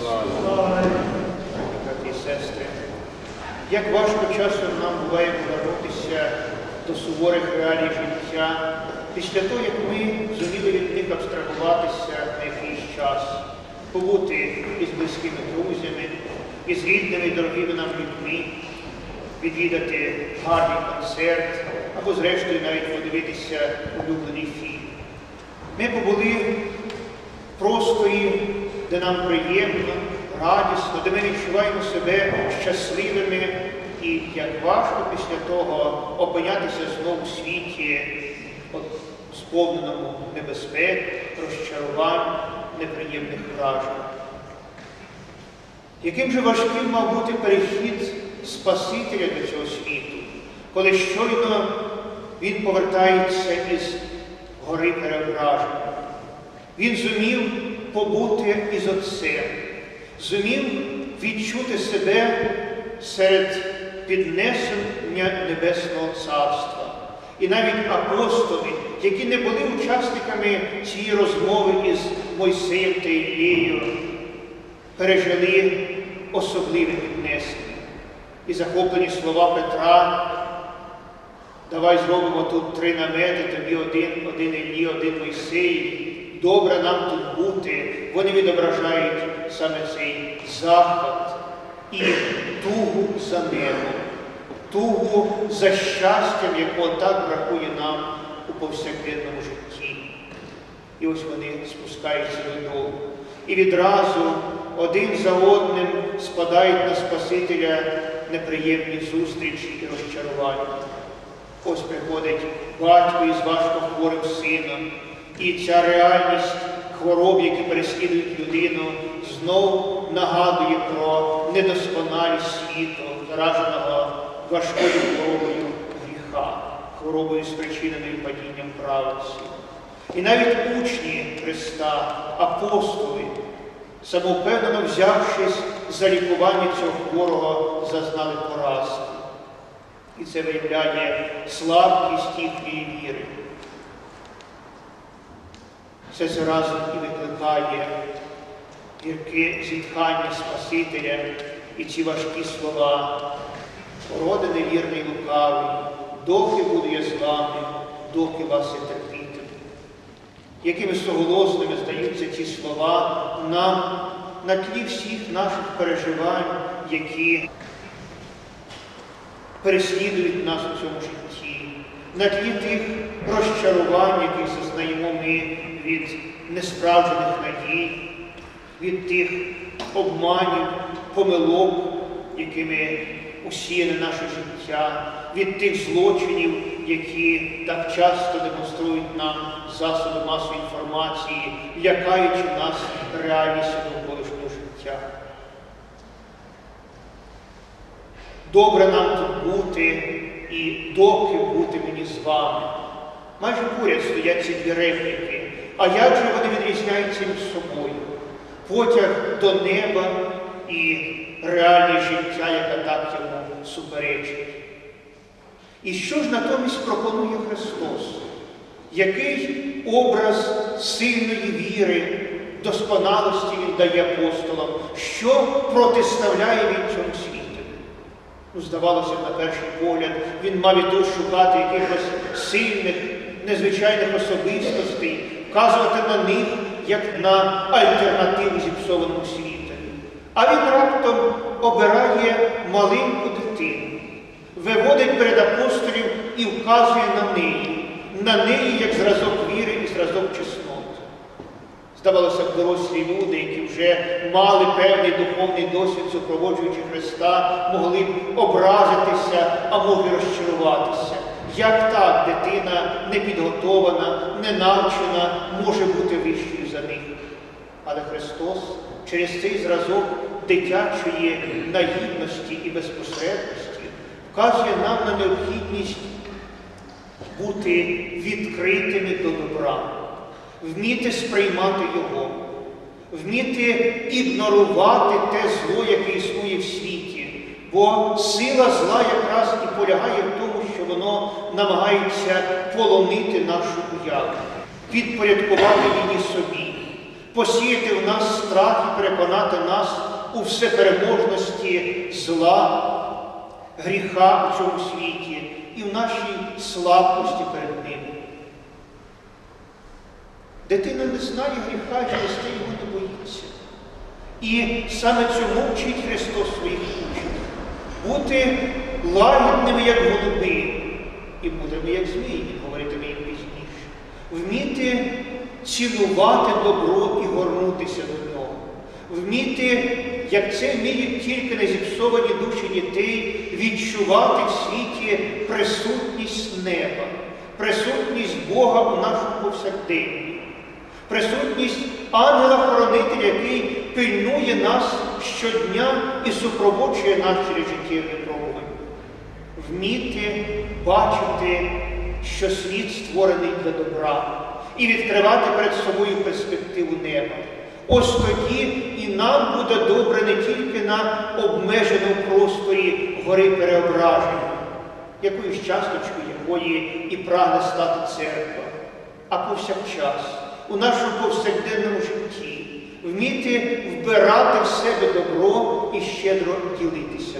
Брати і сестри, як важко часом нам буває повернутися до суворих реалій життя, після того, як ми зуміли від них абстрагуватися на якийсь час, побути із близькими друзями, із рідними і дорогими нам людьми, відвідати гарний концерт або, зрештою, навіть подивитися улюблений фільм. Ми побули в просторі, де нам приємно, радісно, де ми відчуваємо себе щасливими і як важко після того опинятися знову у світі, сповненому небезпек, розчарувань, неприємних вражень. Яким же важким мав бути перехід Спасителя до цього світу, коли щойно він повертається із гори перевраження. Він зумів побути із Отцем, зумів відчути себе серед піднесення Небесного Царства. І навіть апостоли, які не були учасниками цієї розмови із Мойсеєм та Ілією, пережили особливе піднесення. І захоплені слова Петра, давай зробимо тут три намети, тобі один, один Іллі, один Мойсей. Добре нам тут бути. Вони відображають саме цей захват і тугу за небом, тугу за щастям, якого так бракує нам у повсякденному житті. І ось вони спускаються додому. І відразу один за одним спадають на Спасителя неприємні зустрічі і розчарування. Ось приходить батько із важко хворим сином, і ця реальність хвороб, які переслідують людину, знов нагадує про недосконалість світу, зараженого важкою хворобою гріха, хворобою спричиненою падінням праведності. І навіть учні Христа, апостоли, самовпевнено взявшись за лікування цього хворого, зазнали поразки. І це виявляє слабкість їхньої віри. Це зразу і викликає гірке зітхання Спасителя і ці важкі слова. Роди невірний лукавий, доки буду я з вами, доки вас я терпітиму. Якими соголосними здаються ці слова нам на тлі всіх наших переживань, які переслідують нас у цьому житті, на тлі тих розчарувань, зазнаємо ми від несправджених надій, від тих обманів, помилок, якими усіяне наше життя, від тих злочинів, які так часто демонструють нам засоби масової інформації, лякаючи нас реальністю довколишнього життя. Добре нам тут бути і доки бути мені з вами. Майже поряд стоять ці дві репліки. А як же вони відрізняються між собою? Потяг до неба і реальне життя, яке так йому суперечить. І що ж натомість пропонує Христос? Який образ сильної віри, досконалості Він дає апостолам, що протиставляє він цьому світу? Ну, здавалося, б, на перший погляд, він мав і тут шукати якихось сильних, незвичайних особистостей, вказувати на них як на альтернативу зіпсованому світу. А він раптом обирає маленьку дитину, виводить перед апостолів і вказує на неї, на неї як зразок віри і зразок чеснот. Здавалося б, дорослі люди, які вже мали певний духовний досвід, супроводжуючи Христа, могли б образитися, а могли розчаруватися. Як так дитина непідготована, ненавчена, може бути вищою за них? Але Христос через цей зразок дитячої наївності і безпосередності вказує нам на необхідність бути відкритими до добра, вміти сприймати Його, вміти ігнорувати те зло, яке існує в світі. Бо сила зла якраз і полягає в тому, воно намагається полонити нашу уяву, підпорядкувати її собі, посіяти в нас страх і переконати нас у всепереможності зла, гріха у цьому світі і в нашій слабкості перед ним. Дитина не знає гріха, через те його не боїться. І саме цьому вчить Христос своїх учнів. Бути лагідними, як голуби, і мудрими, як змії, він говоритиме їм пізніше. Вміти цінувати добро і горнутися до нього. Вміти, як це вміють тільки незіпсовані душі дітей, відчувати в світі присутність неба, присутність Бога у нашому повсякденні, присутність ангела-хоронителя, який пильнує нас щодня і супроводжує нас через випробування. Вміти бачити, що світ створений для добра, і відкривати перед собою перспективу неба. Ось тоді і нам буде добре не тільки на обмеженому просторі гори переображення, якоюсь часточкою якої і прагне стати церква, а повсякчас у нашому повсякденному житті вміти вбирати в себе добро і щедро ділитися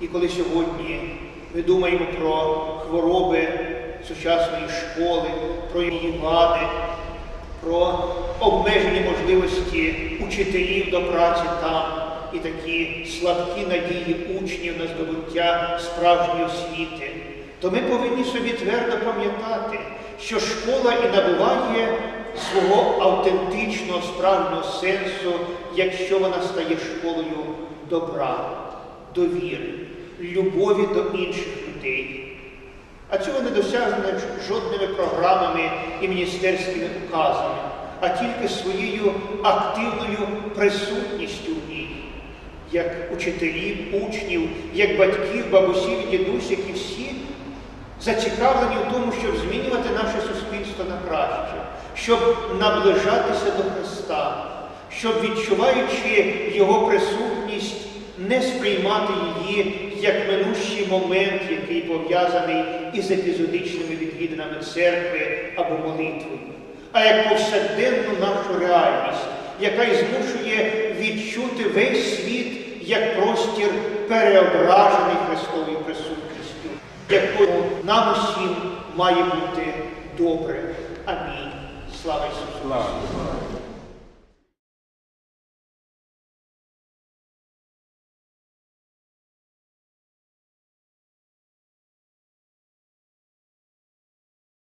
І коли сьогодні ми думаємо про хвороби сучасної школи, про її вади, про обмежені можливості учителів до праці там і такі слабкі надії учнів на здобуття справжньої освіти, то ми повинні собі твердо пам'ятати, що школа і набуває свого автентичного справжнього сенсу, якщо вона стає школою добра, довіри, любові до інших людей. А цього не досягнено жодними програмами і міністерськими указами, а тільки своєю активною присутністю в ній, як учителів, учнів, як батьків, бабусів і дідусь, які всі зацікавлені в тому, щоб змінювати наше суспільство на краще, щоб наближатися до Христа, щоб, відчуваючи Його присутність, не сприймати її як минущий момент, який пов'язаний із епізодичними відвідинами церкви або молитвою, а як повсякденну нашу реальність, яка й змушує відчути весь світ як простір переображений Христовою присутністю, якому нам усім має бути добре. Амінь. Слава Ісусу!